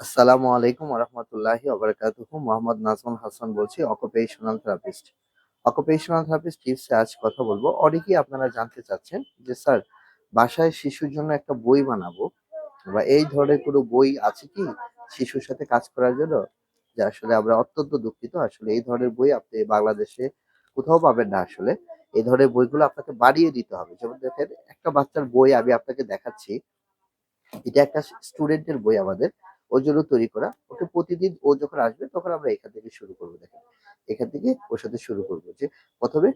আসসালামু আলাইকুম রহমতুল্লাহি ওবরাকাতুহু। মোহাম্মদ নাজমুল হাসান বলছি অকুপেশনাল থেরাপিস্ট অকুপেশনাল থেরাপিস্ট টিপসে আজ কথা বলব। অনেকেই আপনারা জানতে চাচ্ছেন যে, স্যার, বাসায় শিশুর জন্য একটা বই বানাবো? বা এই ধরনের কোনো বই আছে কি শিশুর সাথে কাজ করার জন্য? যে আসলে আমরা অত্যন্ত দুঃখিত। আসলে এই ধরনের বই আপনি বাংলাদেশে কোথাও পাবেন না আসলে। এই ধরনের বইগুলো আপনাকে বাড়িয়ে দিতে হবে। যেমন দেখেন, একটা বাচ্চার বই আমি আপনাকে দেখাচ্ছি। এটা একটা স্টুডেন্টের বই আমাদের। ওর জন্য তৈরি করা। ওকে প্রতিদিন ও যখন আসবে তখন আমরা এখান থেকে শুরু করব, দেখেন। এখান থেকে ওর সাথে শুরু করব যে প্রথমে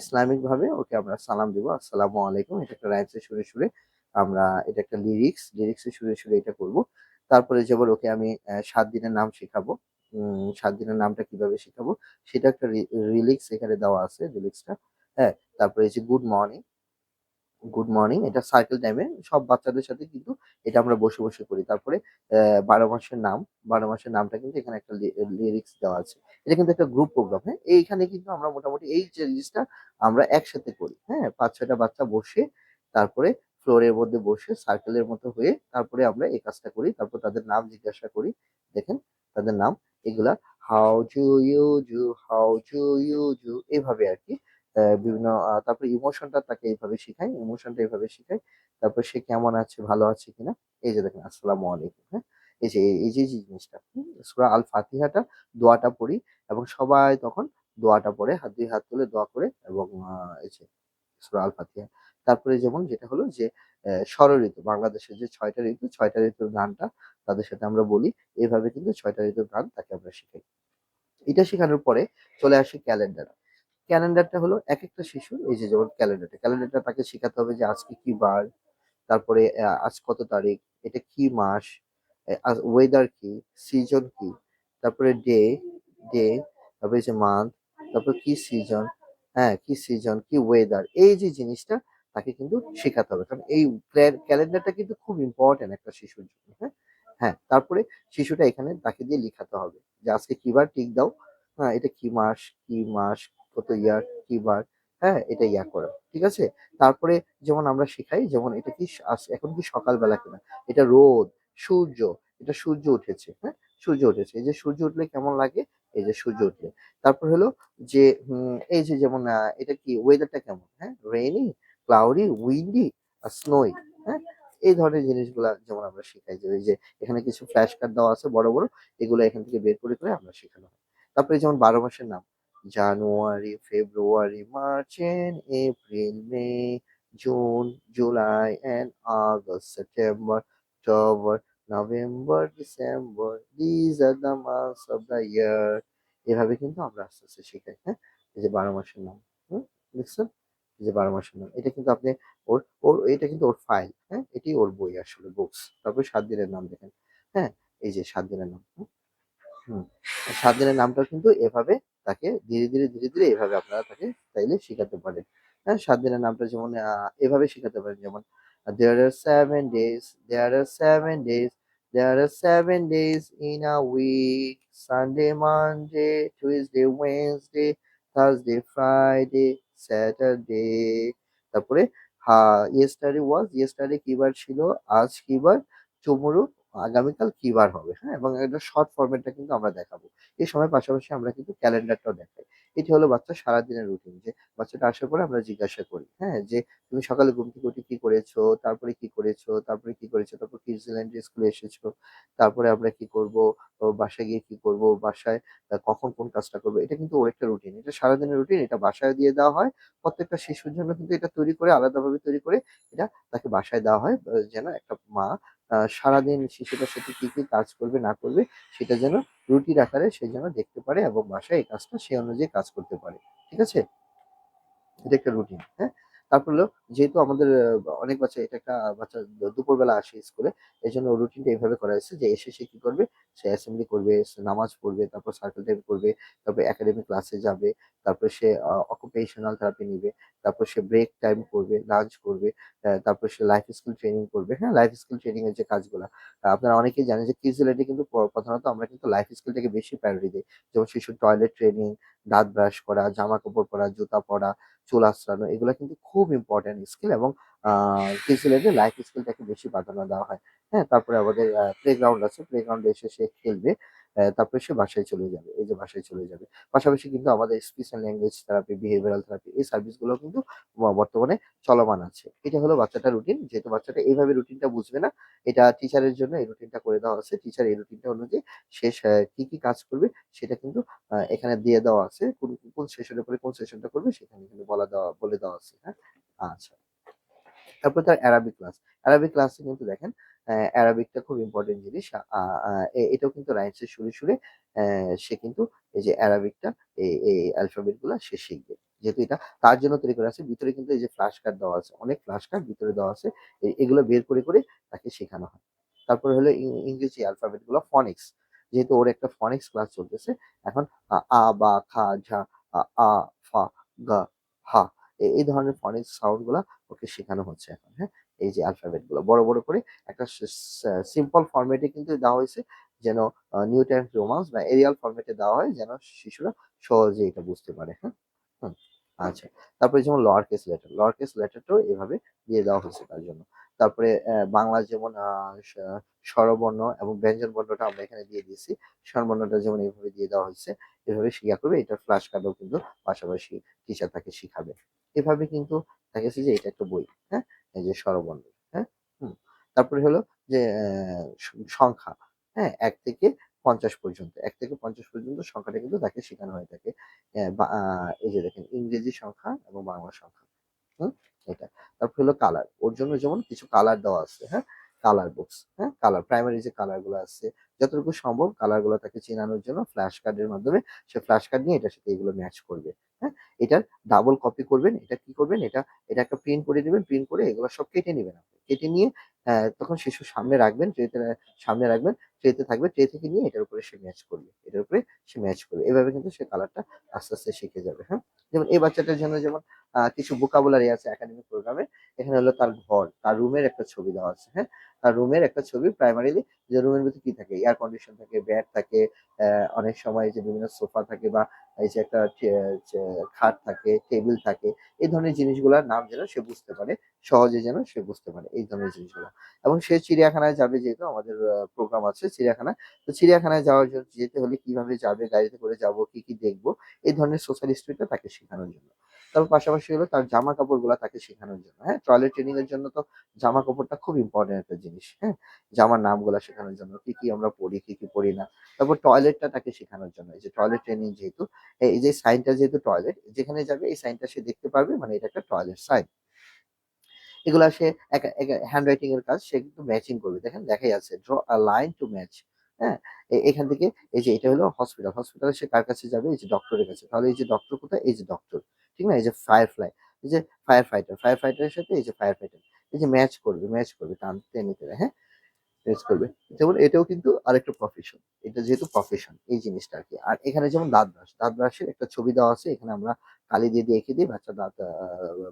ইসলামিক ভাবে ওকে আমরা সালাম দিব, আসসালামু আলাইকুম। এটা একটা রাইমসে সুরে সুরে আমরা, এটা একটা লিরিক্স লিরিক্সে সুরে সুরে এটা করব। তারপরে যেমন ওকে আমি সাত দিনের নাম শেখাবো। সাত দিনের নামটা কীভাবে শেখাবো সেটা একটা রিলিক্স এখানে দেওয়া আছে রিলিক্সটা হ্যাঁ তারপরে যে গুড মর্নিং গুড মর্নিং এটা সার্কেল টাইমে সব বাচ্চাদের সাথে কিন্তু এটা আমরা বসে বসে করি। তারপরে বারো মাসের নাম, বারো মাসের নামটা কিন্তু এখানে একটা লিরিক্স দেওয়া আছে। এটা কিন্তু একটা গ্রুপ প্রোগ্রাম হ্যাঁ? এইখানে কিন্তু আমরা মোটামুটি এই জিনিসটা আমরা একসাথে করি হ্যাঁ? পাঁচ, ছয়টা বাচ্চা বসে, তারপরে ফ্লোরের মধ্যে বসে সার্কেলের মতো হয়ে তারপরে আমরা এই কাজটা করি, তারপর তাদের নাম জিজ্ঞাসা করি। দেখেন, তাদের নাম, এগুলা how do you do how do you do এইভাবে আর কি বিভিন্ন তারপরে ইমোশনটা তাকে এইভাবে শেখাই ইমোশনটা এইভাবে শেখাই তারপর সে কেমন আছে, ভালো আছে কিনা, এই যে দেখেন, আসসালামু আলাইকুম হ্যাঁ? এই যে এই যে জিনিসটা সুরা আল ফাতিহাটা দোয়াটা পড়ি এবং সবাই তখন দোয়াটা পড়ে, হাত, দুই হাত তুলে দোয়া করে এবং এই যে সুরা আল ফাতিহা তারপরে যেমন যেটা হলো যে ষড় ঋতু বাংলাদেশের যে ছয়টা ঋতু, ছয়টা ঋতুর গানটা তাদের সাথে আমরা বলি এইভাবে কিন্তু ছয়টা ঋতুর গান তাকে আমরা শিখাই। এটা শেখানোর পরে চলে আসে ক্যালেন্ডার। ক্যালেন্ডারটা হলো এক একটা শিশুর, এই যে যেমন ক্যালেন্ডারটা ক্যালেন্ডারটা তাকে শেখাতে হবে যে আজকে কি বার, তারপরে আজ কত তারিখ, এটা কি মাস ওয়েদার কি সিজন কি, তারপরে ডে ডে তারপরে যে মান্থ তারপর কি সিজন হ্যাঁ কি সিজন কি ওয়েদার এই যে জিনিসটা তাকে কিন্তু শেখাতে হবে। কারণ এই ক্যালেন্ডারটা কিন্তু খুব ইম্পর্টেন্ট একটা শিশুর জন্য হ্যাঁ? হ্যাঁ তারপরে শিশুটা এখানে তাকে দিয়ে লিখাতে হবে যে আজকে কি বার টিক দাও হ্যাঁ এটা কি মাস কি মাস কত ইয়ার কি বার? হ্যাঁ এটা ইয়া করা, ঠিক আছে? তারপরে যেমন আমরা শেখাই, যেমন এটা কি এখন কি সকালবেলা কিনা? এটা রোদ, সূর্য, এটা সূর্য উঠেছে হ্যাঁ? সূর্য উঠেছে, এই যে সূর্য উঠলে কেমন লাগে? এই যে সূর্য উঠলে। তারপর হলো যে এই যে যেমন এটা কি ওয়েদারটা কেমন? হ্যাঁ? রেইনি ক্লাউডি উইন্ডি আর স্নোই হ্যাঁ? এই ধরনের জিনিসগুলা যেমন আমরা শেখাই, যে যে এখানে কিছু ফ্ল্যাশ কার্ড দেওয়া আছে বড় বড়, এগুলো এখান থেকে বের করে করে আমরা শেখানো হয়। তারপরে যেমন বারো মাসের নাম January, February, March and April, May, June, July and August, September, October, November, December these are the months of the year. এভাবে কিন্তু আমরা আস্তে আস্তে শেখাই হ্যাঁ? এই যে বারো মাসের নাম, হুম? এই যে বারো মাসের নাম, এটা কিন্তু আপনি ওর ওর, এটা কিন্তু ওর ফাইল হ্যাঁ? এটি ওর বই আসলে বুকস তারপর সাত দিনের নাম দেখেন হ্যাঁ? এই যে সাত দিনের নাম, হুম। সাত দিনের নামটা কিন্তু এভাবে তাকে ধীরে ধীরে ধীরে ধীরে এভাবে আপনারা তাকে চাইলে শেখাতে পারেন। হ্যাঁ সাত দিনের নামটা যেমন এভাবে শেখাতে পারেন, যেমন there are seven days there are seven days there are seven days in a week Sunday Monday Tuesday Wednesday Thursday Friday Saturday তারপরে, হা ইয়েস্টারডে ওয়াজ ইয়েস্টারডে কি বার ছিল, আজ কি বার টুমরো আগামীকাল কিবার হবে। হ্যাঁ এবং একটা শর্ট ফরম্যাটটা কিন্তু আমরা দেখাবো। এই সময় পাশাপাশি আমরা কিন্তু ক্যালেন্ডারটাও দেখাই। এটি হলো বাচ্চার সারাদিনের রুটিন যে বাচ্চাটা আসার পরে আমরা জিজ্ঞাসা করি হ্যাঁ? যে তুমি সকালে ঘুম থেকে উঠে কি করেছ? তারপরে কি করেছ? তারপরে কি করেছ? তারপর কিডসল্যান্ড স্কুলে এসেছ? তারপরে আমরা কি করব? বাসায় গিয়ে কি করব? বাসায় কখন কোন কাজটা করব? এটা কিন্তু ওর একটা রুটিন এটা সারাদিনের রুটিন এটা বাসায় দিয়ে দেওয়া হয়। প্রত্যেকটা শিশুর জন্য কিন্তু এটা তৈরি করে, আলাদাভাবে তৈরি করে এটা তাকে বাসায় দেওয়া হয় যেন একটা মা সারাদিন শিশুটার সাথে কি কি কাজ করবে, না করবে, সেটা যেন রুটির আকারে সে যেন দেখতে পারে এবং বাসায় এই কাজটা সে অনুযায়ী কাজ করতে পারে। ঠিক আছে? এটা একটা রুটিন হ্যাঁ? তারপর হলো যেহেতু আমাদের অনেক বাচ্চা, এটা একটা বাচ্চা দুপুরবেলা আসে স্কুলে এই জন্য রুটিনটা এইভাবে করা হয়েছে যে এসে সে কি করবে? সে অ্যাসেম্বলি করবে, সে নামাজ পড়বে, তারপর সার্কেল টাইপ করবে, তারপর একাডেমিক ক্লাসে যাবে, তারপর সে অকুপেশনাল থেরাপি নিবে, তারপর সে ব্রেক টাইম করবে লাঞ্চ করবে তারপর সে লাইফ স্কিল ট্রেনিং করবে হ্যাঁ? লাইফ স্কিল ট্রেনিং এর যে কাজগুলো আপনারা অনেকেই জানেন যে কিডস রিলেটে কিন্তু প্রধানত আমরা কিন্তু লাইফ স্কিলটাকে বেশি প্রায়োরিটি দিই। যেমন শিশুর টয়লেট ট্রেনিং দাঁত ব্রাশ করা, জামা কাপড় পরা, জুতা পরা, চুল আঁচড়ানো, এগুলো কিন্তু খুব ইম্পর্টেন্ট স্কিল এবং কিডস রিলেটে লাইফ স্কিলটাকে বেশি প্রাধান্য দেওয়া হয়। হ্যাঁ তারপরে আমাদের প্লে গ্রাউন্ড আছে প্লে গ্রাউন্ডে এসে সে খেলবে তারপরে সে বাসায় চলে যাবে, এই যে বাসায় চলে যাবে। পাশাপাশি কিন্তু আমাদের speech and language therapy behavioural therapy এই সার্ভিসগুলো কিন্তু বর্তমানে চলমান আছে। এটা হলো বাচ্চাটা রুটিন যেহেতু বাচ্চাটা এইভাবে রুটিনটা বুঝবে না, এটা টিচারের জন্য এই রুটিনটা করে দেওয়া আছে। টিচার এই রুটিনটা অনুযায়ী শেষ কি কি কাজ করবে সেটা কিন্তু এখানে দিয়ে দেওয়া আছে। কোন কোন সেশনের পরে কোন সেশনটা করবে সেখানে কিন্তু বলা দেওয়া, বলে দেওয়া আছে হ্যাঁ? আচ্ছা তারপর তার অ্যারাবিক ক্লাস অ্যারাবিক ক্লাসে কিন্তু দেখেন অ্যারাবিকটা খুব ইম্পর্টেন্ট জিনিস। এটাও কিন্তু রাইমসের সুরে সুরে আহ, সে কিন্তু এই যে অ্যারাবিকটা এই এই অ্যালফাবেটগুলা সে শিখবে। যেহেতু এটা তার জন্য তৈরি করা আছে ভিতরে কিন্তু এই যে ফ্ল্যাশ কার্ড দেওয়া আছে অনেক ফ্ল্যাশ কার্ড ভিতরে দেওয়া আছে এগুলো বের করে করে তাকে শেখানো হয়। তারপরে হলো ইংরেজি অ্যালফাবেটগুলো ফনিক্স যেহেতু ওর একটা ফনিক্স ক্লাস চলতেছে এখন আ বা খা ঝা আ ফা গা হা এই ধরনের ফনিক্স সাউন্ডগুলা ওকে শেখানো হচ্ছে এখন হ্যাঁ? এই যে আলফাবেটগুলো। বড় বড় করে একটা সিম্পল ফরম্যাটে কিন্তু দেওয়া হয়েছে যেন নিউ টাইম রোমান্স বা এরিয়াল ফরম্যাটে দেওয়া হয় যেন শিশুরা সহজে এটা বুঝতে পারে হ্যাঁ? আচ্ছা। তারপরে যেমন lower case letter lower case লেটারটাও এভাবে দিয়ে দেওয়া হচ্ছে তার জন্য। তারপরে বাংলা যেমন স্বরবর্ণ এবং ব্যঞ্জন বর্ণটা আমরা এখানে দিয়ে দিয়েছি। স্বরবর্ণটা যেমন এইভাবে দিয়ে দেওয়া হয়েছে, এভাবে শিখা করবে, এটার ফ্ল্যাশ কার্ডও কিন্তু পাশাপাশি টিচার তাকে শিখাবে। এভাবে কিন্তু দেখা যাচ্ছে যে এটা একটা বই হ্যাঁ? এই যে স্বরবর্ণ হ্যাঁ? হুম। তারপরে হলো যে সংখ্যা হ্যাঁ? এক থেকে পঞ্চাশ পর্যন্ত, এক থেকে পঞ্চাশ পর্যন্ত সংখ্যাটা কিন্তু তাকে শেখানো হয়ে থাকে। এই যে দেখেন, ইংরেজি সংখ্যা এবং বাংলা সংখ্যা, হুম? এটা। তারপর হলো কালার ওর জন্য যেমন কিছু কালার দেওয়া আছে হ্যাঁ? কালার বুকস হ্যাঁ? কালার প্রাইমারি যে কালারগুলো আছে, যতটুকু সম্ভব কালারগুলো তাকে চেনানোর জন্য ফ্ল্যাশ কার্ডের মাধ্যমে সে ফ্ল্যাশ কার্ড নিয়ে এটার সাথে এগুলো ম্যাচ করবে। হ্যাঁ? এটার ডাবল কপি করবেন, এটা কি করবেন? এটা এটা একটা প্রিন্ট করে নেবেন প্রিন্ট করে এগুলো সব কেটে নেবেন আপনি। কেটে নিয়ে তখন শিশু সামনে রাখবেন ট্রেতে সামনে রাখবেন, ট্রেতে থাকবে, ট্রে থেকে নিয়ে এটার উপরে সে ম্যাচ করবে, এটার উপরে সে ম্যাচ করবে। এভাবে কিন্তু সে কালারটা আস্তে আস্তে শিখে যাবে হ্যাঁ? যেমন এই বাচ্চাটার জন্য যেমন কিছু ভোকাবুলারি আছে একাডেমিক প্রোগ্রামে এখানে হলো তার ঘর, তার রুমের একটা ছবি দেওয়া আছে হ্যাঁ? তার রুমের একটা ছবি প্রাইমারিলি যে রুমের ভিতরে কি থাকে? এয়ার কন্ডিশন থাকে ব্যাড থাকে অনেক সময় যে বিভিন্ন সোফা থাকে বা এই যে একটা খাট থাকে টেবিল থাকে, এই ধরনের জিনিসগুলোর নাম যেন সে বুঝতে পারে, সহজে যেন সে বুঝতে পারে এই ধরনের জিনিসগুলো। এবং সে চিড়িয়াখানায় যাবে যেহেতু আমাদের প্রোগ্রাম আছে চিড়িয়াখানা তো চিড়িয়াখানায় যাওয়ার জন্য যেতে হলে কীভাবে যাবে, গাড়িতে করে যাব, কি কি দেখব, এই ধরনের সোশ্যাল স্টোরিটা তাকে শেখানোর জন্য। তারপর পাশাপাশি হলো তার জামা কাপড়গুলা তাকে শেখানোর জন্য। হ্যাঁ টয়লেট ট্রেনিং এর জন্য তো জামা কাপড়টা খুব ইম্পর্টেন্ট একটা জিনিস। হ্যাঁ জামার নামগুলা শেখানোর জন্য কি কি আমরা পড়ি কি কি পড়ি না। তারপর টয়লেটটা তাকে শেখানোর জন্য। এই যে টয়লেট ট্রেনিং যেহেতু, এই যে সাইনটা যেহেতু টয়লেট যেখানে যাবে এই সাইনটা সে দেখতে পারবে মানে এটা একটা টয়লেট সাইন এগুলা সে হ্যান্ড রাইটিং এর কাজ, সে কিন্তু ম্যাচিং করবে। দেখেন, দেখাই আছে draw a line to match হ্যাঁ এখান থেকে, এই যে এটা হলো হসপিটাল হসপিটালে সে কার কাছে যাবে? এই যে ডক্টরের কাছে। তাহলে এই যে ডক্টর কোথায়? এই যে ডক্টর ঠিক না? এই যে ফায়ার ফ্লাই এই যে ফায়ার ফাইটার ফায়ার ফাইটারের সাথে এই যে ফায়ার ফাইটার এই যে ম্যাচ করবে ম্যাচ করবে টান টেনে টেনে হ্যাঁ? ম্যাচ করবে। যেমন এটাও কিন্তু আরেকটা প্রফেশন এটা যেহেতু প্রফেশন এই জিনিসটা আর কি আর এখানে যেমন দাঁত ব্রাশ দাঁত ব্রাশের একটা ছবি দেওয়া আছে, এখানে আমরা কালি দিয়ে দিয়ে এঁকে দিয়ে বাচ্চা দাঁত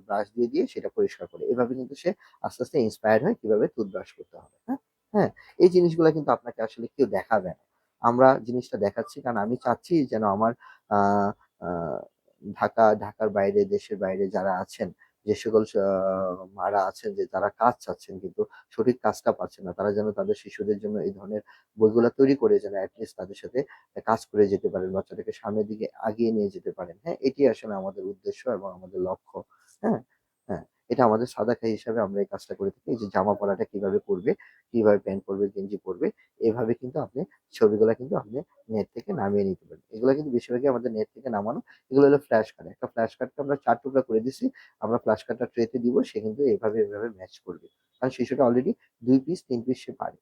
ব্রাশ দিয়ে দিয়ে সেটা পরিষ্কার করে, এভাবে কিন্তু সে আস্তে আস্তে ইন্সপায়ার হয় কীভাবে টুথব্রাশ করতে হবে হ্যাঁ? হ্যাঁ এই জিনিসগুলো কিন্তু আপনাকে আসলে কেউ দেখাবে না। আমরা জিনিসটা দেখাচ্ছি, কারণ আমি চাচ্ছি যেন আমার ঢাকা, ঢাকার বাইরে, দেশের বাইরে যারা আছেন, যে সকল মারা আছেন, যে তারা কাজ চাচ্ছেন কিন্তু সঠিক কাজটা পাচ্ছেন না, তারা যেন তাদের শিশুদের জন্য এই ধরনের বইগুলো তৈরি করে যেন অ্যাটলিস্ট তাদের সাথে কাজ করে যেতে পারেন, বাচ্চাটাকে সামনের দিকে আগিয়ে নিয়ে যেতে পারেন। হ্যাঁ এটি আসলে আমাদের উদ্দেশ্য এবং আমাদের লক্ষ্য। হ্যাঁ হ্যাঁ। এটা আমাদের সাদা খাই হিসাবে আমরা এই কাজটা করে থাকি। এই যে জামা পরাটা কীভাবে করবে কীভাবে প্যান্ট পরবে, গেঞ্জি পরবে, এভাবে কিন্তু আপনি ছবিগুলো কিন্তু আপনি নেট থেকে নামিয়ে নিতে পারেন এগুলো কিন্তু বেশিরভাগই আমাদের নেট থেকে নামানো, এগুলো হলো ফ্ল্যাশ কার্ড একটা ফ্ল্যাশ কার্ডকে আমরা চার টুকরা করে দিছি, আমরা ফ্ল্যাশ কার্ডটা ট্রেতে দিব, সে কিন্তু এভাবে এভাবে ম্যাচ করবে। কারণ শিশুটা অলরেডি দুই পিস তিন পিস সে পারে।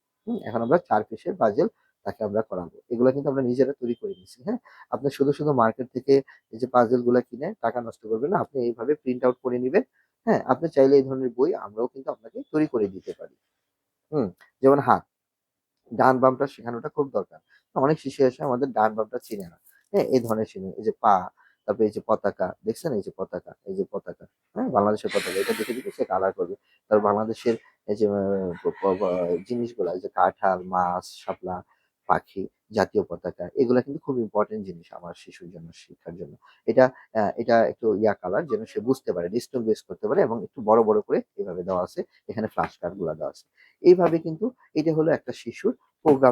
এখন আমরা চার পিসের পাজেল তাকে আমরা করাবো। এগুলো কিন্তু আমরা নিজেরা তৈরি করে নিছি হ্যাঁ? আপনি শুধু শুধু মার্কেট থেকে এই যে পাজেলগুলা কিনে টাকা নষ্ট করবেন না, আপনি এইভাবে প্রিন্ট আউট করে নিবেন। হ্যাঁ আপনি চাইলে এই ধরনের বই আমরাও কিন্তু আপনাকে তৈরি করে দিতে পারি। হুম, যেমন হাত। ডান বামটা শেখানোটা খুব দরকার। অনেক শিশু এসে আমাদের ডান বামটা চিনে না। হ্যাঁ এই ধরনের চিনে। এই যে পা, তারপরে এই যে পতাকা, দেখছেন? এই যে পতাকা, এই যে পতাকা। হ্যাঁ বাংলাদেশের পতাকা। এটা দেখে দেখে সে কালার করবে। তারপর বাংলাদেশের এই যে জিনিসগুলা, এই যে কাঁঠাল, মাছ, শাপলা পাখি, জাতীয় পতাকা, এগুলা কিন্তু খুব ইম্পর্টেন্ট জিনিস আমার শিশুর জন্য, শিক্ষার জন্য। এটা এটা একটু ইয়া কালার যেন সে বুঝতে পারে ডিস্টিংগুইশ করতে পারে এবং একটু বড় বড় করে এভাবে দেওয়া আছে। এখানে ফ্লাশ কার্ডগুলা দেওয়া আছে। এইভাবে কিন্তু এটা হলো একটা শিশুর প্রোগ্রাম